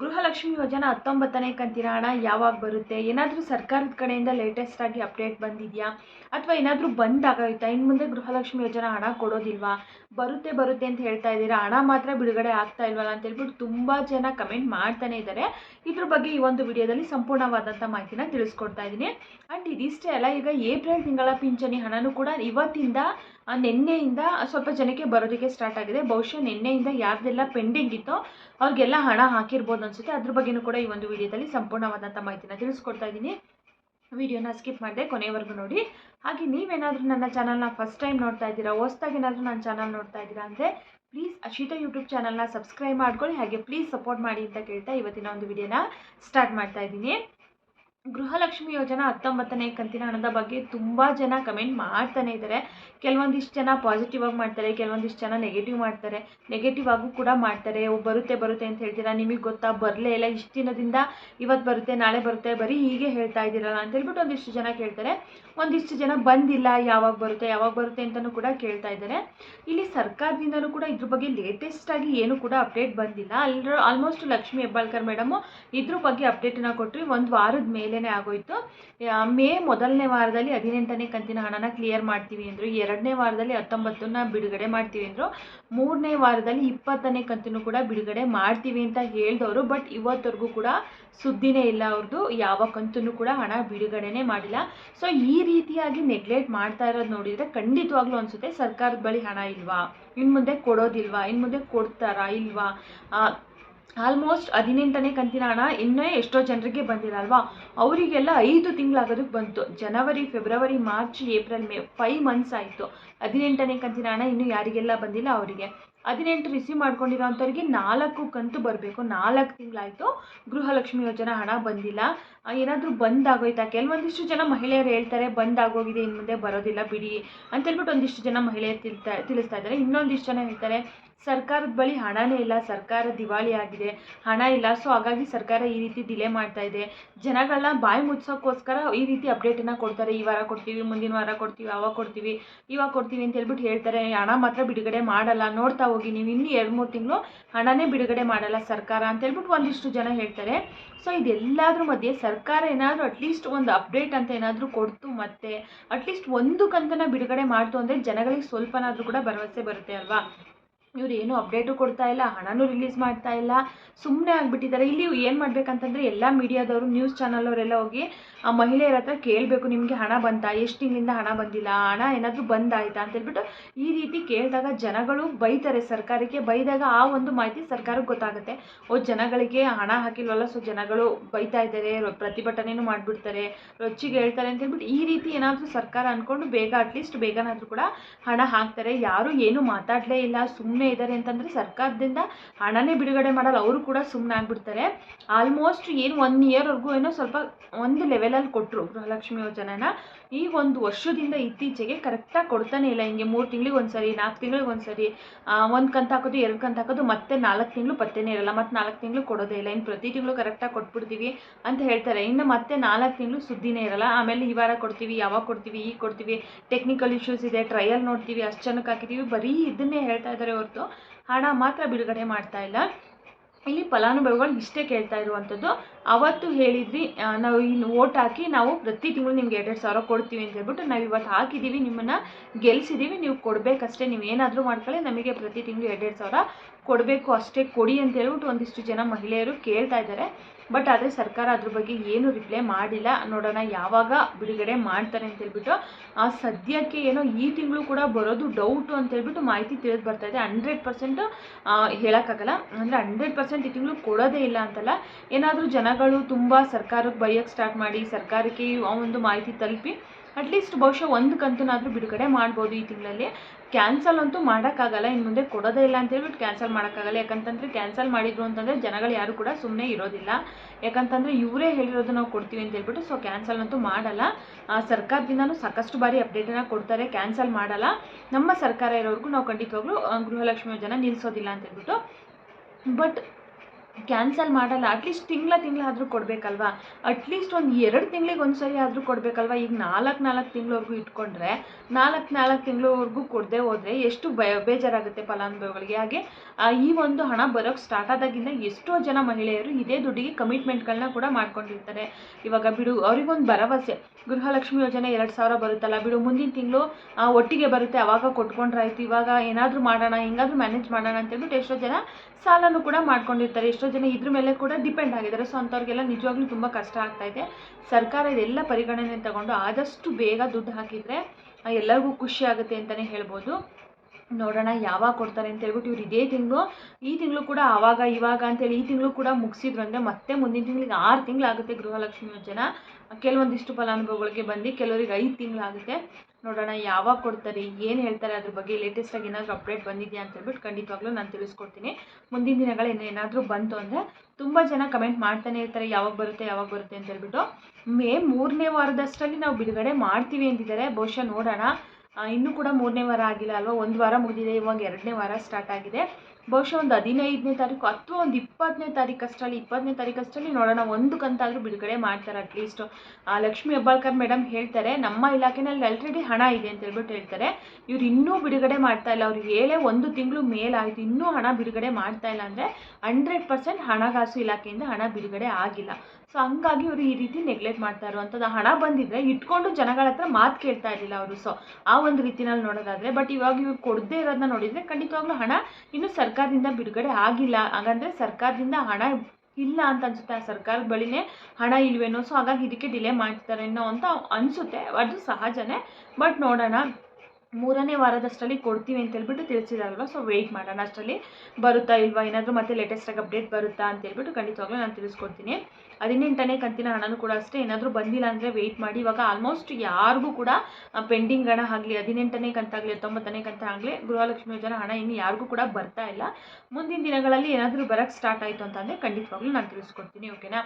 ಗೃಹಲಕ್ಷ್ಮಿ ಯೋಜನಾ ಹತ್ತೊಂಬತ್ತನೇ ಕಂತಿನ ಹಣ ಯಾವಾಗ ಬರುತ್ತೆ? ಏನಾದರೂ ಸರ್ಕಾರದ ಕಡೆಯಿಂದ ಲೇಟೆಸ್ಟ್ ಆಗಿ ಅಪ್ಡೇಟ್ ಬಂದಿದೆಯಾ? ಅಥವಾ ಏನಾದರೂ ಬಂದಾಗೋಯ್ತಾ ಇನ್ನು ಮುಂದೆ ಗೃಹಲಕ್ಷ್ಮಿ ಯೋಜನಾ ಹಣ ಕೊಡೋದಿಲ್ವಾ? ಬರುತ್ತೆ ಬರುತ್ತೆ ಅಂತ ಹೇಳ್ತಾ ಇದ್ದೀರಾ? ಹಣ ಮಾತ್ರ ಬಿಡುಗಡೆ ಆಗ್ತಾ ಇಲ್ವಲ್ಲ ಅಂತ ಹೇಳ್ಬಿಟ್ಟು ತುಂಬ ಜನ ಕಮೆಂಟ್ ಮಾಡ್ತಾನೆ ಇದ್ದಾರೆ. ಇದ್ರ ಬಗ್ಗೆ ಈ ಒಂದು ವಿಡಿಯೋದಲ್ಲಿ ಸಂಪೂರ್ಣವಾದಂಥ ಮಾಹಿತಿನ ತಿಳಿಸ್ಕೊಡ್ತಾ ಇದ್ದೀನಿ. ಆ್ಯಂಡ್ ಇದಿಷ್ಟೇ ಅಲ್ಲ, ಈಗ ಏಪ್ರಿಲ್ ತಿಂಗಳ ಪಿಂಚಣಿ ಹಣನೂ ಕೂಡ ಇವತ್ತಿಂದ ನಿನ್ನೆಯಿಂದ ಸ್ವಲ್ಪ ಜನಕ್ಕೆ ಬರೋದಕ್ಕೆ ಸ್ಟಾರ್ಟ್ ಆಗಿದೆ. ಬಹುಶಃ ನಿನ್ನೆಯಿಂದ ಯಾರ್ದೆಲ್ಲ ಪೆಂಡಿಂಗ್ ಇತ್ತೋ ಅವ್ರಿಗೆಲ್ಲ ಹಣ ಹಾಕಿರ್ಬೋದು ಅನ್ಸುತ್ತೆ. ಅದ್ರ ಬಗ್ಗೆನೂ ಕೂಡ ಈ ಒಂದು ವಿಡಿಯೋದಲ್ಲಿ ಸಂಪೂರ್ಣವಾದಂಥ ಮಾಹಿತಿನ ತಿಳಿಸ್ಕೊಡ್ತಾ ಇದ್ದೀನಿ. ವಿಡಿಯೋನ ಸ್ಕಿಪ್ ಮಾಡಿದೆ ಕೊನೆವರೆಗೂ ನೋಡಿ. ಹಾಗೆ ನೀವೇನಾದರೂ ನನ್ನ ಚಾನಲ್ನ ಫಸ್ಟ್ ಟೈಮ್ ನೋಡ್ತಾ ಇದ್ದೀರಾ, ಹೊಸ್ದಾಗಿ ಏನಾದರೂ ನನ್ನ ಚಾನಲ್ ನೋಡ್ತಾ ಇದ್ದೀರಾ ಅಂದರೆ ಪ್ಲೀಸ್ ಅಶಿತಾ ಯೂಟ್ಯೂಬ್ ಚಾನಲ್ನ ಸಬ್ಸ್ಕ್ರೈಬ್ ಮಾಡ್ಕೊಳ್ಳಿ. ಹಾಗೆ ಪ್ಲೀಸ್ ಸಪೋರ್ಟ್ ಮಾಡಿ ಅಂತ ಕೇಳ್ತಾ ಇವತ್ತಿನ ಒಂದು ವಿಡಿಯೋನ ಸ್ಟಾರ್ಟ್ ಮಾಡ್ತಾ ಇದ್ದೀನಿ. ಗೃಹಲಕ್ಷ್ಮಿ ಯೋಜನಾ ಹತ್ತೊಂಬತ್ತನೇ ಕಂತಿನ ಹಣದ ಬಗ್ಗೆ ತುಂಬ ಜನ ಕಮೆಂಟ್ ಮಾಡ್ತಾನೆ ಇದ್ದಾರೆ. ಕೆಲವೊಂದಿಷ್ಟು ಜನ ಪಾಸಿಟಿವ್ ಆಗಿ ಮಾಡ್ತಾರೆ, ಕೆಲವೊಂದಿಷ್ಟು ಜನ ನೆಗೆಟಿವ್ ಮಾಡ್ತಾರೆ. ನೆಗೆಟಿವ್ ಆಗು ಕೂಡ ಮಾಡ್ತಾರೆ. ಬರುತ್ತೆ ಬರುತ್ತೆ ಅಂತ ಹೇಳ್ತೀರಾ? ನಿಮಗೆ ಗೊತ್ತಾ? ಬರಲೇ ಇಲ್ಲ. ಇಷ್ಟು ದಿನದಿಂದ ಇವತ್ತು ಬರುತ್ತೆ, ನಾಳೆ ಬರುತ್ತೆ, ಬರೀ ಹೀಗೆ ಹೇಳ್ತಾ ಇದ್ದೀರಲ್ಲ ಅಂತ ಹೇಳ್ಬಿಟ್ಟು ಒಂದಿಷ್ಟು ಜನ ಕೇಳ್ತಾರೆ. ಒಂದಿಷ್ಟು ಜನ ಬಂದಿಲ್ಲ, ಯಾವಾಗ ಬರುತ್ತೆ ಯಾವಾಗ ಬರುತ್ತೆ ಅಂತಲೂ ಕೂಡ ಕೇಳ್ತಾ ಇದ್ದಾರೆ. ಇಲ್ಲಿ ಸರ್ಕಾರದಿಂದಲೂ ಕೂಡ ಇದ್ರ ಬಗ್ಗೆ ಲೇಟೆಸ್ಟ್ ಆಗಿ ಏನು ಕೂಡ ಅಪ್ಡೇಟ್ ಬಂದಿಲ್ಲ. ಅಲ್ಲರ ಆಲ್ಮೋಸ್ಟ್ ಲಕ್ಷ್ಮಿ ಹೆಬ್ಬಾಳ್ಕರ್ ಮೇಡಮು ಇದ್ರ ಬಗ್ಗೆ ಅಪ್ಡೇಟನ್ನು ಕೊಟ್ಟರು ಒಂದು ವಾರದ ಮೇಲೇ ಆಗೋಯ್ತು. ಮೇ ಮೊದಲನೇ ವಾರದಲ್ಲಿ ಹದಿನೆಂಟನೇ ಕಂತಿನ ಹಣನ ಕ್ಲಿಯರ್ ಮಾಡ್ತೀವಿ ಅಂದರು ಎರಡನೇ ವಾರದಲ್ಲಿ ಹತ್ತೊಂಬತ್ತನ್ನ ಬಿಡುಗಡೆ ಮಾಡ್ತೀವಿ ಅಂದರು, ಮೂರನೇ ವಾರದಲ್ಲಿ ಇಪ್ಪತ್ತನೇ ಕಂತಿನೂ ಕೂಡ ಬಿಡುಗಡೆ ಮಾಡ್ತೀವಿ ಅಂತ ಹೇಳಿದವರು, ಬಟ್ ಇವತ್ತವರೆಗೂ ಕೂಡ ಸುದ್ದಿನೇ ಇಲ್ಲ ಅವ್ರದ್ದು ಯಾವ ಕಂತನ್ನು ಕೂಡ ಹಣ ಬಿಡುಗಡೆನೇ ಮಾಡಿಲ್ಲ. ಸೊ ಈ ರೀತಿಯಾಗಿ ನೆಗ್ಲೆಕ್ಟ್ ಮಾಡ್ತಾ ಇರೋದು ನೋಡಿದರೆ ಖಂಡಿತವಾಗ್ಲೂ ಅನಿಸುತ್ತೆ ಸರ್ಕಾರದ ಬಳಿ ಹಣ ಇಲ್ವಾ? ಇನ್ನು ಮುಂದೆ ಕೊಡೋದಿಲ್ವಾ? ಇನ್ನು ಮುಂದೆ ಕೊಡ್ತಾರಾ ಇಲ್ವಾ? ಆಲ್ಮೋಸ್ಟ್ ಹದಿನೆಂಟನೇ ಕಂತಿನ ಹಣ ಇನ್ನೂ ಎಷ್ಟೋ ಜನರಿಗೆ ಬಂದಿಲ್ಲ ಅಲ್ವಾ ಅವರಿಗೆಲ್ಲ ಐದು ತಿಂಗಳಾಗೋದಕ್ಕೆ ಬಂತು. ಜನವರಿ, February, March, April, May five months ಆಯಿತು. ಹದಿನೆಂಟನೇ ಕಂತಿನ ಹಣ ಇನ್ನೂ ಯಾರಿಗೆಲ್ಲ ಬಂದಿಲ್ಲ? ಅವರಿಗೆ. ಹದಿನೆಂಟು ರಿಸೀವ್ ಮಾಡ್ಕೊಂಡಿರೋ ಅಂಥವ್ರಿಗೆ ನಾಲ್ಕು ಕಂತು ಬರಬೇಕು. ನಾಲ್ಕು ತಿಂಗಳಾಯಿತು. ಗೃಹಲಕ್ಷ್ಮಿ ಯೋಜನಾ ಹಣ ಬಂದಿಲ್ಲ. ಏನಾದರೂ ಬಂದಾಗೋಯ್ತಾ? ಕೆಲವೊಂದಿಷ್ಟು ಜನ ಮಹಿಳೆಯರು ಹೇಳ್ತಾರೆ, ಬಂದಾಗೋಗಿದೆ ಇನ್ನು ಮುಂದೆ ಬರೋದಿಲ್ಲ, ಬಿಡಿ ಅಂತ ಹೇಳ್ಬಿಟ್ಟು ಒಂದಿಷ್ಟು ಜನ ಮಹಿಳೆಯರು ತಿಳ್ತಾ, ತಿಳಿಸ್ತಾ ಇದ್ದಾರೆ. ಇನ್ನೊಂದಿಷ್ಟು ಜನ ಹೇಳ್ತಾರೆ ಸರ್ಕಾರದ ಬಳಿ ಹಣನೇ ಇಲ್ಲ ಸರ್ಕಾರ ದಿವಾಳಿ ಆಗಿದೆ, ಹಣ ಇಲ್ಲ. ಸೊ ಹಾಗಾಗಿ ಸರ್ಕಾರ ಈ ರೀತಿ ಡಿಲೇ ಮಾಡ್ತಾ ಇದೆ. ಜನಗಳನ್ನ ಬಾಯಿ ಮುಚ್ಚೋಕ್ಕೋಸ್ಕರ ಈ ರೀತಿ ಅಪ್ಡೇಟನ್ನು ಕೊಡ್ತಾರೆ. ಈ ವಾರ ಕೊಡ್ತೀವಿ, ಮುಂದಿನ ವಾರ ಕೊಡ್ತೀವಿ, ಅವಾಗ ಕೊಡ್ತೀವಿ, ಇವಾಗ ಕೊಡ್ತೀವಿ ಅಂತ ಹೇಳ್ಬಿಟ್ಟು ಹೇಳ್ತಾರೆ. ಹಣ ಮಾತ್ರ ಬಿಡುಗಡೆ ಮಾಡಲ್ಲ. ನೋಡ್ತಾ ಹೋಗಿ. ನೀವು ಇನ್ನೂ ಎರಡು, ಮೂರು ತಿಂಗಳು ಹಣನೇ ಬಿಡುಗಡೆ ಮಾಡಲ್ಲ ಸರ್ಕಾರ ಅಂತ ಹೇಳ್ಬಿಟ್ಟು ಒಂದಿಷ್ಟು ಜನ ಹೇಳ್ತಾರೆ. ಸೊ ಇದೆಲ್ಲದ್ರ ಮಧ್ಯೆ ಸರ್ಕಾರ ಏನಾದರೂ ಅಟ್ಲೀಸ್ಟ್ ಒಂದು ಅಪ್ಡೇಟ್ ಅಂತ ಏನಾದರೂ ಕೊಡ್ತು ಮತ್ತೆ ಅಟ್ಲೀಸ್ಟ್ ಒಂದು ಕಂತನ ಬಿಡುಗಡೆ ಮಾಡ್ತು ಅಂದರೆ ಜನಗಳಿಗೆ ಸ್ವಲ್ಪನಾದರೂ ಕೂಡ ಭರವಸೆ ಬರುತ್ತೆ ಅಲ್ವಾ? ಇವ್ರು ಏನು ಅಪ್ಡೇಟು ಕೊಡ್ತಾ ಇಲ್ಲ, ಹಣನೂ ರಿಲೀಸ್ ಮಾಡ್ತಾ ಇಲ್ಲ. ಸುಮ್ಮನೆ ಆಗಿಬಿಟ್ಟಿದ್ದಾರೆ ಇಲ್ಲಿ ಏನು ಮಾಡಬೇಕಂತಂದರೆ ಎಲ್ಲ ಮೀಡಿಯಾದವರು ನ್ಯೂಸ್ ಚಾನಲ್ ಅವರೆಲ್ಲ ಹೋಗಿ ಆ ಮಹಿಳೆಯರ ಹತ್ರ ಕೇಳಬೇಕು, ನಿಮಗೆ ಹಣ ಬಂತಾ? ಎಷ್ಟು ತಿಂಗಳಿಂದ ಹಣ ಬಂದಿಲ್ಲ? ಹಣ ಏನಾದರೂ ಬಂದಾಯ್ತಾ ಅಂತೇಳ್ಬಿಟ್ಟು ಈ ರೀತಿ ಕೇಳಿದಾಗ ಜನಗಳು ಬೈತಾರೆ. ಸರ್ಕಾರಕ್ಕೆ ಬೈದಾಗ ಆ ಒಂದು ಮಾಹಿತಿ ಸರ್ಕಾರಕ್ಕೆ ಗೊತ್ತಾಗುತ್ತೆ. ಓ, ಜನಗಳಿಗೆ ಹಣ ಹಾಕಿಲ್ವಲ್ಲ? ಸೊ, ಜನಗಳು ಬೈತಾ ಇದ್ದಾರೆ ಪ್ರತಿಭಟನೆನೂ ಮಾಡಿಬಿಡ್ತಾರೆ, ರೊಚ್ಚಿಗೆ ಹೇಳ್ತಾರೆ ಅಂತ ಹೇಳ್ಬಿಟ್ಟು ಈ ರೀತಿ ಏನಾದರೂ ಸರ್ಕಾರ ಅಂದ್ಕೊಂಡು ಬೇಗ ಅಟ್ಲೀಸ್ಟ್ ಬೇಗನಾದರೂ ಕೂಡ ಹಣ ಹಾಕ್ತಾರೆ. ಯಾರೂ ಏನೂ ಮಾತಾಡಲೇ ಇಲ್ಲ. ಸುಮ್ಮನೆ ಇದ್ದಾರೆ ಅಂತಂದರೆ ಸರ್ಕಾರದಿಂದ ಹಣನೇ ಬಿಡುಗಡೆ ಮಾಡಲ್ಲ. ಅವರು ಕೂಡ ಸುಮ್ಮನೆ ಆಗಿಬಿಡ್ತಾರೆ. ಆಲ್ಮೋಸ್ಟ್ ಏನು ಒನ್ ಇಯರ್ವರೆಗೂ ಏನೋ ಸ್ವಲ್ಪ ಒಂದು ಲೆವೆಲಲ್ಲಿ ಕೊಟ್ಟರು ಗೃಹಲಕ್ಷ್ಮಿ ಯೋಜನೆನ. ಈ ಒಂದು ವರ್ಷದಿಂದ ಇತ್ತೀಚೆಗೆ ಕರೆಕ್ಟಾಗಿ ಕೊಡ್ತಾನೆ ಇಲ್ಲ. ಹಿಂಗೆ ಮೂರು ತಿಂಗಳಿಗೆ ಒಂದು ಸರಿ ನಾಲ್ಕು ತಿಂಗಳಿಗೆ ಒಂದು ಸರಿ ಒಂದು ಕಂತು ಹಾಕೋದು, ಎರಡು ಕಂತು ಹಾಕೋದು, ಮತ್ತೆ ನಾಲ್ಕು ತಿಂಗಳು ಪತ್ತೆನೇ ಇರಲ್ಲ. ಮತ್ತೆ ನಾಲ್ಕು ತಿಂಗಳು ಕೊಡೋದೇ ಇಲ್ಲ. ಇನ್ನು ಪ್ರತಿ ತಿಂಗಳು ಕರೆಕ್ಟಾಗಿ ಕೊಟ್ಬಿಡ್ತೀವಿ ಅಂತ ಹೇಳ್ತಾರೆ. ಇನ್ನು ಮತ್ತೆ ನಾಲ್ಕು ತಿಂಗಳು ಸುದ್ದಿನೇ ಇರಲ್ಲ. ಆಮೇಲೆ ಈ ವಾರ ಕೊಡ್ತೀವಿ, ಯಾವಾಗ ಕೊಡ್ತೀವಿ ಈಗ ಕೊಡ್ತೀವಿ ಟೆಕ್ನಿಕಲ್ ಇಶ್ಯೂಸ್ ಇದೆ ಟ್ರಯಲ್ ನೋಡ್ತೀವಿ, ಅಷ್ಟು ಜನಕ್ಕೆ ಹಾಕಿದ್ದೀವಿ ಬರೀ ಇದನ್ನೇ ಹೇಳ್ತಾ ಇದ್ದಾರೆ ಹೊರತು ಹಣ ಮಾತ್ರ ಬಿಡುಗಡೆ ಮಾಡ್ತಾ ಇಲ್ಲ. ಇಲ್ಲಿ ಫಲಾನುಭವಿಗಳು ಇಷ್ಟೇ ಕೇಳ್ತಾ ಇರುವಂಥದ್ದು ಅವತ್ತು ಹೇಳಿದ್ವಿ ನಾವು ಇನ್ನು ಓಟ್ ಹಾಕಿ ನಾವು ಪ್ರತಿ ತಿಂಗಳು ನಿಮ್ಗೆ ಎರಡೆರಡು ಸಾವಿರ ಕೊಡ್ತೀವಿ ಅಂತ ಹೇಳ್ಬಿಟ್ಟು ನಾವು ಇವತ್ತು ಹಾಕಿದ್ದೀವಿ ನಿಮ್ಮನ್ನು ಗೆಲ್ಸಿದ್ದೀವಿ ನೀವು ಕೊಡಬೇಕಷ್ಟೇ, ನೀವು ಏನಾದರೂ ಮಾಡ್ಕೊಳ್ಳಿ, ನಮಗೆ ಪ್ರತಿ ತಿಂಗಳು ಎರಡೆರಡು ಸಾವಿರ ಕೊಡಬೇಕು, ಅಷ್ಟೇ ಕೊಡಿ ಅಂತ ಹೇಳ್ಬಿಟ್ಟು ಒಂದಿಷ್ಟು ಜನ ಮಹಿಳೆಯರು ಕೇಳ್ತಾ ಇದ್ದಾರೆ. ಬಟ್ ಆದರೆ ಸರ್ಕಾರ ಅದ್ರ ಬಗ್ಗೆ ಏನು ರಿಪ್ಲೈ ಮಾಡಿಲ್ಲ. ನೋಡೋಣ ಯಾವಾಗ ಬಿಡುಗಡೆ ಮಾಡ್ತಾರೆ ಅಂತ ಹೇಳ್ಬಿಟ್ಟು, ಆ, ಸದ್ಯಕ್ಕೆ ಏನೋ ಈ ತಿಂಗಳು ಕೂಡ ಬರೋದು ಡೌಟು ಅಂತ ಹೇಳ್ಬಿಟ್ಟು ಮಾಹಿತಿ ತಿಳಿದು ಬರ್ತಾ ಇದೆ. ಹಂಡ್ರೆಡ್ ಪರ್ಸೆಂಟ್ ಹೇಳೋಕ್ಕಾಗಲ್ಲ. ಅಂದರೆ ಹಂಡ್ರೆಡ್ ಪರ್ಸೆಂಟ್ ಈ ತಿಂಗಳು ಕೊಡೋದೇ ಇಲ್ಲ ಅಂತಲ್ಲ. ಏನಾದರೂ ಜನಗಳು ತುಂಬ ಸರ್ಕಾರಕ್ಕೆ ಬೈಯೋಕ್ಕೆ ಸ್ಟಾರ್ಟ್ ಮಾಡಿ, ಸರ್ಕಾರಕ್ಕೆ ಆ ಒಂದು ಮಾಹಿತಿ ತಲುಪಿ ಅಟ್ಲೀಸ್ಟ್ ಬಹುಶಃ ಒಂದು ಕಂತನಾದರೂ ಬಿಡುಗಡೆ ಮಾಡ್ಬೋದು ಈ ತಿಂಗಳಲ್ಲಿ. ಕ್ಯಾನ್ಸಲ್ ಅಂತೂ ಮಾಡೋಕ್ಕಾಗಲ್ಲ ಇನ್ನು ಮುಂದೆ ಕೊಡೋದೇ ಇಲ್ಲ ಅಂತ ಹೇಳ್ಬಿಟ್ಟು ಕ್ಯಾನ್ಸಲ್ ಮಾಡೋಕ್ಕಾಗಲ್ಲ. ಯಾಕಂತಂದರೆ ಕ್ಯಾನ್ಸಲ್ ಮಾಡಿದ್ರು ಅಂತಂದರೆ ಜನಗಳು ಯಾರು ಕೂಡ ಸುಮ್ಮನೆ ಇರೋದಿಲ್ಲ. ಯಾಕಂತಂದರೆ ಇವರೇ ಹೇಳಿರೋದು ನಾವು ಕೊಡ್ತೀವಿ ಅಂತ ಹೇಳ್ಬಿಟ್ಟು ಸೊ ಕ್ಯಾನ್ಸಲ್ ಅಂತೂ ಮಾಡಲ್ಲ. ಸರ್ಕಾರದಿಂದನೂ ಸಾಕಷ್ಟು ಬಾರಿ ಅಪ್ಡೇಟನ್ನು ಕೊಡ್ತಾರೆ ಕ್ಯಾನ್ಸಲ್ ಮಾಡಲ್ಲ. ನಮ್ಮ ಸರ್ಕಾರ ಇರೋವರೆಗೂ ನಾವು ಖಂಡಿತವಾಗ್ಲೂ ಗೃಹಲಕ್ಷ್ಮಿ ಯೋಜನೆ ನಿಲ್ಲಿಸೋದಿಲ್ಲ ಅಂತ ಹೇಳ್ಬಿಟ್ಟು. ಬಟ್ ಕ್ಯಾನ್ಸಲ್ ಮಾಡಲ್ಲ. ಅಟ್ಲೀಸ್ಟ್ ತಿಂಗಳ ತಿಂಗಳಾದರೂ ಕೊಡಬೇಕಲ್ವಾ? ಅಟ್ಲೀಸ್ಟ್ ಒಂದು ಎರಡು ತಿಂಗಳಿಗೆ ಒಂದು ಸರಿ ಆದರೂ ಕೊಡಬೇಕಲ್ವಾ? ಈಗ ನಾಲ್ಕು ನಾಲ್ಕು ತಿಂಗಳವರೆಗೂ ಇಟ್ಕೊಂಡ್ರೆ, ನಾಲ್ಕು ನಾಲ್ಕು ತಿಂಗಳವರೆಗೂ ಕೊಡದೆ ಹೋದರೆ ಎಷ್ಟು ಬಯ ಬೇಜಾರಾಗುತ್ತೆ ಫಲಾನುಭವಿಗಳಿಗೆ. ಹಾಗೆ ಈ ಒಂದು ಹಣ ಬರೋಕ್ಕೆ ಸ್ಟಾರ್ಟ್ ಆದಾಗಿಂದ ಎಷ್ಟೋ ಜನ ಮಹಿಳೆಯರು ಇದೇ ದುಡ್ಡಿಗೆ ಕಮಿಟ್ಮೆಂಟ್ಗಳನ್ನ ಕೂಡ ಮಾಡ್ಕೊಂಡಿರ್ತಾರೆ. ಇವಾಗ ಬಿಡು, ಅವ್ರಿಗೊಂದು ಭರವಸೆ. ಗೃಹಲಕ್ಷ್ಮಿ ಯೋಜನೆ ಎರಡು ಸಾವಿರ ಬರುತ್ತಲ್ಲ, ಬಿಡು, ಮುಂದಿನ ತಿಂಗಳು ಒಟ್ಟಿಗೆ ಬರುತ್ತೆ, ಅವಾಗ ಕೊಟ್ಕೊಂಡ್ರಾಯ್ತು. ಇವಾಗ ಏನಾದರೂ ಮಾಡೋಣ, ಹೆಂಗಾದ್ರೂ ಮ್ಯಾನೇಜ್ ಮಾಡೋಣ ಅಂತೇಳ್ಬಿಟ್ಟು ಎಷ್ಟೋ ಜನ ಸಾಲನೂ ಕೂಡ ಮಾಡ್ಕೊಂಡಿರ್ತಾರೆ. ಎಷ್ಟೋ ಜನ ಇದ್ರ ಮೇಲೆ ಕೂಡ ಡಿಪೆಂಡ್ ಆಗಿದ್ದಾರೆ. ಸೊ ಅಂಥವ್ರಿಗೆಲ್ಲ ನಿಜವಾಗ್ಲೂ ತುಂಬ ಕಷ್ಟ ಆಗ್ತಾ ಇದೆ. ಸರ್ಕಾರ ಇದೆಲ್ಲ ಪರಿಗಣನೆ ತಗೊಂಡು ಆದಷ್ಟು ಬೇಗ ದುಡ್ಡು ಹಾಕಿದರೆ ಎಲ್ಲರಿಗೂ ಖುಷಿ ಆಗುತ್ತೆ ಅಂತಲೇ ಹೇಳ್ಬೋದು. ನೋಡೋಣ ಯಾವಾಗ ಕೊಡ್ತಾರೆ ಅಂತ ಹೇಳ್ಬಿಟ್ಟು ಇವ್ರು ಇದೇ ತಿಂಗಳು, ಈ ತಿಂಗಳು ಕೂಡ ಆವಾಗ, ಇವಾಗ ಅಂತೇಳಿ ಈ ತಿಂಗಳು ಕೂಡ ಮುಗಿಸಿದ್ರು ಅಂದರೆ ಮತ್ತೆ ಮುಂದಿನ ತಿಂಗಳಿಗೆ ಆರು ತಿಂಗಳಾಗುತ್ತೆ ಗೃಹಲಕ್ಷ್ಮಿ ಯೋಜನಾ. ಕೆಲವೊಂದಿಷ್ಟು ಫಲಾನುಭವಿಗಳಿಗೆ ಬಂದು, ಕೆಲವರಿಗೆ ಐದು ತಿಂಗಳಾಗುತ್ತೆ. ನೋಡೋಣ ಯಾವಾಗ ಕೊಡ್ತಾರೆ, ಏನು ಹೇಳ್ತಾರೆ ಅದ್ರ ಬಗ್ಗೆ ಲೇಟೆಸ್ಟಾಗಿ ಏನಾದರೂ ಅಪ್ಡೇಟ್ ಬಂದಿದೆಯಾ ಅಂತ ಹೇಳ್ಬಿಟ್ಟು ಖಂಡಿತವಾಗ್ಲೂ ನಾನು ತಿಳಿಸ್ಕೊಡ್ತೀನಿ. ಮುಂದಿನ ದಿನಗಳು ಏನಾದರೂ ಬಂತು ಅಂದರೆ ತುಂಬ ಜನ ಕಮೆಂಟ್ ಮಾಡ್ತಾನೆ ಇರ್ತಾರೆ, ಯಾವಾಗ ಬರುತ್ತೆ ಯಾವಾಗ ಬರುತ್ತೆ ಅಂತ ಹೇಳ್ಬಿಟ್ಟು. ಮೇ ಮೂರನೇ ವಾರದಷ್ಟರಲ್ಲಿ ನಾವು ಬಿಡುಗಡೆ ಮಾಡ್ತೀವಿ ಅಂತಿದ್ದಾರೆ ಬಹುಶಃ ನೋಡೋಣ. ಇನ್ನೂ ಕೂಡ ಮೂರನೇ ವಾರ ಆಗಿಲ್ಲ ಅಲ್ವಾ? ಒಂದು ವಾರ ಮುಗಿದಿದೆ, ಇವಾಗ ಎರಡನೇ ವಾರ ಸ್ಟಾರ್ಟ್ ಆಗಿದೆ. ಬಹುಶಃ ಒಂದು ಹದಿನೈದನೇ ತಾರೀಕು ಅಥವಾ ಒಂದು ಇಪ್ಪತ್ತನೇ ತಾರೀಕು ಅಷ್ಟರಲ್ಲಿ, ಇಪ್ಪತ್ತನೇ ತಾರೀಕು ಅಷ್ಟರಲ್ಲಿ ನೋಡೋಣ. ಒಂದು ಕಂತಾದರೂ ಬಿಡುಗಡೆ ಮಾಡ್ತಾರೆ ಅಟ್ಲೀಸ್ಟು ಲಕ್ಷ್ಮೀ ಹೆಬ್ಬಾಳ್ಕರ್ ಮೇಡಮ್ ಹೇಳ್ತಾರೆ, ನಮ್ಮ ಇಲಾಖೆನಲ್ಲಿ ಆಲ್ರೆಡಿ ಹಣ ಇದೆ ಅಂತ ಹೇಳ್ಬಿಟ್ಟು ಹೇಳ್ತಾರೆ. ಇವ್ರು ಇನ್ನೂ ಬಿಡುಗಡೆ ಮಾಡ್ತಾ ಇಲ್ಲ. ಅವ್ರಿಗೆ ಹೇಳೇ ಒಂದು ತಿಂಗಳು ಮೇಲಾಯಿತು ಇನ್ನೂ ಹಣ ಬಿಡುಗಡೆ ಮಾಡ್ತಾ ಇಲ್ಲ ಅಂದರೆ ಹಂಡ್ರೆಡ್ ಪರ್ಸೆಂಟ್ ಹಣಕಾಸು ಇಲಾಖೆಯಿಂದ ಹಣ ಬಿಡುಗಡೆ ಆಗಿಲ್ಲ. ಸೊ ಹಂಗಾಗಿ ಇವರು ಈ ರೀತಿ ನೆಗ್ಲೆಕ್ಟ್ ಮಾಡ್ತಾ ಇರುವಂಥದ್ದು. ಹಣ ಬಂದಿದ್ರೆ ಇಟ್ಕೊಂಡು ಜನಗಳ ಹತ್ರ ಮಾತು ಕೇಳ್ತಾ ಇರಲಿಲ್ಲ ಅವರು. ಸೊ ಆ ಒಂದು ರೀತಿನಲ್ಲಿ ನೋಡೋದಾದರೆ ಬಟ್ ಇವಾಗ ಇವ್ರು ಕೊಡದೇ ಇರೋದನ್ನ ನೋಡಿದರೆ ಖಂಡಿತವಾಗ್ಲೂ ಹಣ ಇನ್ನೂ ಸರ್ಕಾರದಿಂದ ಬಿಡುಗಡೆ ಆಗಿಲ್ಲ. ಹಾಗಂದರೆ ಸರ್ಕಾರದಿಂದ ಹಣ ಇಲ್ಲ ಅಂತ ಅನ್ಸುತ್ತೆ. ಆ ಸರ್ಕಾರದ ಬಳಿನೇ ಹಣ ಇಲ್ವೇನೋ, ಸೊ ಹಾಗಾಗಿ ಇದಕ್ಕೆ ಡಿಲೇ ಮಾಡ್ತಾರೇನೋ ಅಂತ ಅನಿಸುತ್ತೆ. ಅದು ಸಹಜನೇ. ಬಟ್ ನೋಡೋಣ. ಮೂರನೇ ವಾರದಷ್ಟರಲ್ಲಿ ಕೊಡ್ತೀವಿ ಅಂತ ಹೇಳ್ಬಿಟ್ಟು ತಿಳಿಸಿದಾರಲ್ವ? ಸೊ ವೆಯ್ಟ್ ಮಾಡೋಣ ಅಷ್ಟರಲ್ಲಿ. ಬರುತ್ತಾ ಇಲ್ವಾ? ಏನಾದರೂ ಮತ್ತೆ ಲೇಟೆಸ್ಟಾಗಿ ಅಪ್ಡೇಟ್ ಬರುತ್ತಾ ಅಂತ ಹೇಳ್ಬಿಟ್ಟು ಖಂಡಿತವಾಗ್ಲೂ ನಾನು ತಿಳಿಸ್ಕೊಡ್ತೀನಿ. ಹದಿನೆಂಟನೇ ಕಂತಿನ ಹಣನೂ ಕೂಡ ಅಷ್ಟೇ. ಏನಾದರೂ ಬಂದಿಲ್ಲ ಅಂದರೆ ವೆಯ್ಟ್ ಮಾಡಿ. ಇವಾಗ ಆಲ್ಮೋಸ್ಟ್ ಯಾರಿಗೂ ಕೂಡ ಪೆಂಡಿಂಗ್ ಹಣ ಆಗಲಿ, ಹದಿನೆಂಟನೇ ಕಂತಾಗಲಿ ಹತ್ತೊಂಬತ್ತನೇ ಕಂತ ಆಗಲಿ, ಗೃಹಲಕ್ಷ್ಮಿ ಯೋಜನೆ ಹಣ ಇನ್ನು ಯಾರಿಗೂ ಕೂಡ ಬರ್ತಾ ಇಲ್ಲ. ಮುಂದಿನ ದಿನಗಳಲ್ಲಿ ಏನಾದರೂ ಬರೋಕ್ಕೆ ಸ್ಟಾರ್ಟ್ ಆಯಿತು ಅಂತಂದರೆ ಖಂಡಿತವಾಗ್ಲೂ ನಾನು ತಿಳಿಸ್ಕೊಡ್ತೀನಿ ಓಕೆನಾ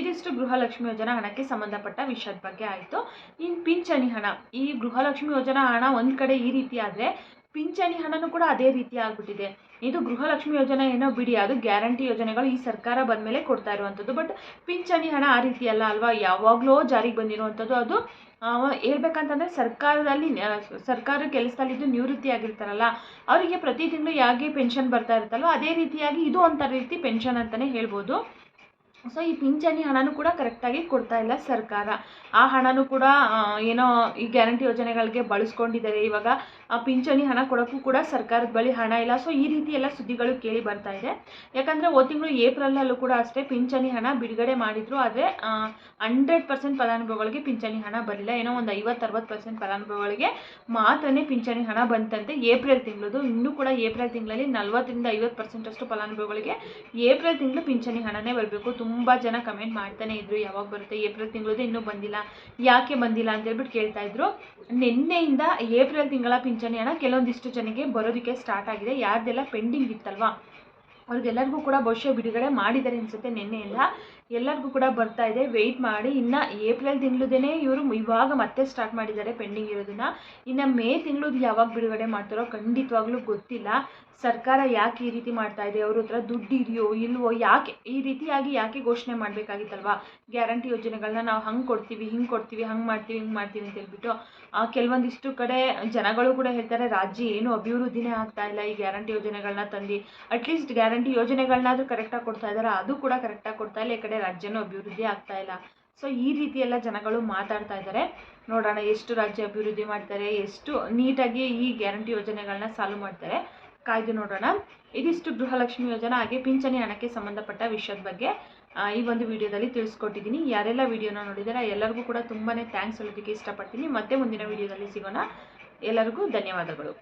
ಇದಿಷ್ಟು ಗೃಹಲಕ್ಷ್ಮಿ ಯೋಜನಾ ಹಣಕ್ಕೆ ಸಂಬಂಧಪಟ್ಟ ವಿಷಯದ ಬಗ್ಗೆ ಆಯಿತು. ಇನ್ನು ಪಿಂಚಣಿ ಹಣ, ಈ ಗೃಹಲಕ್ಷ್ಮಿ ಯೋಜನಾ ಹಣ ಒಂದು ಕಡೆ ಈ ರೀತಿ ಆದರೆ ಪಿಂಚಣಿ ಹಣನೂ ಕೂಡ ಅದೇ ರೀತಿ ಆಗ್ಬಿಟ್ಟಿದೆ. ಇದು ಗೃಹಲಕ್ಷ್ಮಿ ಯೋಜನೆ ಏನೋ ಬಿಡಿ, ಅದು ಗ್ಯಾರಂಟಿ ಯೋಜನೆಗಳು ಈ ಸರ್ಕಾರ ಬಂದ ಮೇಲೆ ಕೊಡ್ತಾ ಇರುವಂಥದ್ದು. ಬಟ್ ಪಿಂಚಣಿ ಹಣ ಆ ರೀತಿ ಅಲ್ಲ ಅಲ್ವಾ? ಯಾವಾಗಲೂ ಜಾರಿಗೆ ಬಂದಿರುವಂಥದ್ದು. ಅದು ಹೇಳ್ಬೇಕಂತಂದರೆ ಸರ್ಕಾರದಲ್ಲಿ ಸರ್ಕಾರ ಕೆಲಸದಲ್ಲಿದ್ದು ನಿವೃತ್ತಿ ಆಗಿರ್ತಾರಲ್ಲ, ಅವರಿಗೆ ಪ್ರತಿ ತಿಂಗಳು ಹೇಗೆ ಪೆನ್ಷನ್ ಬರ್ತಾ ಇರುತ್ತಲ್ವ ಅದೇ ರೀತಿಯಾಗಿ ಇದು ಒಂಥರ ರೀತಿ ಪೆನ್ಷನ್ ಅಂತಲೇ ಹೇಳ್ಬೋದು. ಸೊ ಈ ಪಿಂಚಣಿ ಹಣನೂ ಕೂಡ ಕರೆಕ್ಟಾಗಿ ಕೊಡ್ತಾ ಇಲ್ಲ ಸರ್ಕಾರ. ಆ ಹಣನೂ ಕೂಡ ಏನೋ ಈ ಗ್ಯಾರಂಟಿ ಯೋಜನೆಗಳಿಗೆ ಬಳಸ್ಕೊಂಡಿದ್ದಾರೆ. ಇವಾಗ, ಆ ಪಿಂಚಣಿ ಹಣ ಕೊಡೋಕ್ಕೂ ಕೂಡ ಸರ್ಕಾರದ ಬಳಿ ಹಣ ಇಲ್ಲ. ಸೊ ಈ ರೀತಿ ಎಲ್ಲ ಸುದ್ದಿಗಳು ಕೇಳಿ ಬರ್ತಾ ಇದೆ. ಯಾಕಂದರೆ ಓ ತಿಂಗಳು ಏಪ್ರಿಲಲ್ಲೂ ಕೂಡ ಅಷ್ಟೇ ಪಿಂಚಣಿ ಹಣ ಬಿಡುಗಡೆ ಮಾಡಿದ್ರು. ಆದರೆ ಹಂಡ್ರೆಡ್ ಪರ್ಸೆಂಟ್ ಫಲಾನುಭವಿಗಳಿಗೆ ಪಿಂಚಣಿ ಹಣ ಬರಲಿಲ್ಲ. ಏನೋ ಒಂದು ಐವತ್ತು, ಅರವತ್ತು ಪರ್ಸೆಂಟ್ ಫಲಾನುಭವಿಗಳಿಗೆ ಮಾತ್ರನೇ ಪಿಂಚಣಿ ಹಣ ಬಂತಂತೆ ಏಪ್ರಿಲ್ ತಿಂಗಳದು. ಇನ್ನೂ ಕೂಡ ಏಪ್ರಿಲ್ ತಿಂಗಳಲ್ಲಿ ನಲ್ವತ್ತರಿಂದ ಐವತ್ತು ಪರ್ಸೆಂಟಷ್ಟು ಫಲಾನುಭವಿಗಳಿಗೆ ಏಪ್ರಿಲ್ ತಿಂಗಳು ಪಿಂಚಣಿ ಹಣನೇ ಬರಬೇಕು. ತುಂಬ ಜನ ಕಮೆಂಟ್ ಮಾಡ್ತಾನೆ ಇದ್ರು, ಯಾವಾಗ ಬರುತ್ತೆ, ಏಪ್ರಿಲ್ ತಿಂಗಳದು ಇನ್ನೂ ಬಂದಿಲ್ಲ, ಯಾಕೆ ಬಂದಿಲ್ಲ ಅಂತ ಹೇಳ್ಬಿಟ್ಟು ಕೇಳ್ತಾ ಇದ್ರು. ನಿನ್ನೆಯಿಂದ ಏಪ್ರಿಲ್ ತಿಂಗಳ ಪಿಂಚಣಿ ಹಣ ಕೆಲವೊಂದಿಷ್ಟು ಜನಕ್ಕೆ ಬರೋದಕ್ಕೆ ಸ್ಟಾರ್ಟ್ ಆಗಿದೆ. ಯಾರ್ದೆಲ್ಲ ಪೆಂಡಿಂಗ್ ಇತ್ತಲ್ವಾ? ಅವ್ರಿಗೆಲ್ಲರಿಗೂ ಕೂಡ ಬಹುಶಃ ಬಿಡುಗಡೆ ಮಾಡಿದ್ದಾರೆ ಅನ್ಸುತ್ತೆ ನಿನ್ನೆಯಿಂದ. ಎಲ್ಲರಿಗೂ ಕೂಡ ಬರ್ತಾ ಇದೆ. ವೆಯ್ಟ್ ಮಾಡಿ. ಇನ್ನು ಏಪ್ರಿಲ್ ತಿಂಗಳದೇ ಇವರು ಇವಾಗ ಮತ್ತೆ ಸ್ಟಾರ್ಟ್ ಮಾಡಿದ್ದಾರೆ ಪೆಂಡಿಂಗ್ ಇರೋದನ್ನ. ಇನ್ನು ಮೇ ತಿಂಗಳದ್ದು ಯಾವಾಗ ಬಿಡುಗಡೆ ಮಾಡ್ತಾರೋ ಖಂಡಿತವಾಗ್ಲೂ ಗೊತ್ತಿಲ್ಲ. ಸರ್ಕಾರ ಯಾಕೆ ಈ ರೀತಿ ಮಾಡ್ತಾ ಇದೆ? ಅವ್ರ ಹತ್ರ ದುಡ್ಡು ಇದೆಯೋ, ಇಲ್ವೋ, ಯಾಕೆ ಈ ರೀತಿಯಾಗಿ ಯಾಕೆ ಘೋಷಣೆ ಮಾಡಬೇಕಾಗಿತ್ತಲ್ವಾ? ಗ್ಯಾರಂಟಿ ಯೋಜನೆಗಳನ್ನ ನಾವು ಹಂಗೆ ಕೊಡ್ತೀವಿ, ಹಿಂಗೆ ಕೊಡ್ತೀವಿ, ಹಂಗೆ ಮಾಡ್ತೀವಿ, ಹಿಂಗೆ ಮಾಡ್ತೀವಿ ಅಂತ ಹೇಳ್ಬಿಟ್ಟು ಕೆಲವೊಂದಿಷ್ಟು ಕಡೆ ಜನಗಳು ಕೂಡ ಹೇಳ್ತಾರೆ, ರಾಜ್ಯ ಏನು ಅಭಿವೃದ್ಧಿನೇ ಆಗ್ತಾ ಇಲ್ಲ, ಈ ಗ್ಯಾರಂಟಿ ಯೋಜನೆಗಳನ್ನ ತಂದು ಅಟ್ಲೀಸ್ಟ್ ಗ್ಯಾರಂಟಿ ಯೋಜನೆಗಳನ್ನಾದ್ರೂ ಕರೆಕ್ಟಾಗಿ ಕೊಡ್ತಾ ಇದ್ದಾರೆ ಅದು ಕೂಡ ಕರೆಕ್ಟಾಗಿ ಕೊಡ್ತಾ ಇಲ್ಲ, ಈ ಕಡೆ ರಾಜ್ಯನೂ ಅಭಿವೃದ್ಧಿ ಆಗ್ತಾ ಇಲ್ಲ. ಸೊ ಈ ರೀತಿ ಎಲ್ಲ ಜನಗಳು ಮಾತಾಡ್ತಾ ಇದ್ದಾರೆ ನೋಡೋಣ, ಎಷ್ಟು ರಾಜ್ಯ ಅಭಿವೃದ್ಧಿ ಮಾಡ್ತಾರೆ, ಎಷ್ಟು ನೀಟಾಗಿ ಈ ಗ್ಯಾರಂಟಿ ಯೋಜನೆಗಳನ್ನ ಸಾಲ್ವ್ ಮಾಡ್ತಾರೆ. ಕಾಯ್ದು ನೋಡೋಣ. ಇದಿಷ್ಟು ಗೃಹಲಕ್ಷ್ಮಿ ಯೋಜನಾ ಹಾಗೆ ಪಿಂಚಣಿ ಹಣಕ್ಕೆ ಸಂಬಂಧಪಟ್ಟ ವಿಷಯದ ಬಗ್ಗೆ ಈ ಒಂದು ವಿಡಿಯೋದಲ್ಲಿ ತಿಳಿಸ್ಕೊಟ್ಟಿದ್ದೀನಿ. ಯಾರೆಲ್ಲ ವಿಡಿಯೋನ ನೋಡಿದಾರೆ, ಎಲ್ಲರಿಗೂ ಕೂಡ ತುಂಬಾ ಥ್ಯಾಂಕ್ಸ್ ಹೇಳೋದಕ್ಕೆ ಇಷ್ಟಪಡ್ತೀನಿ. ಮತ್ತೆ ಮುಂದಿನ ವಿಡಿಯೋದಲ್ಲಿ ಸಿಗೋಣ. ಎಲ್ಲರಿಗೂ ಧನ್ಯವಾದಗಳು.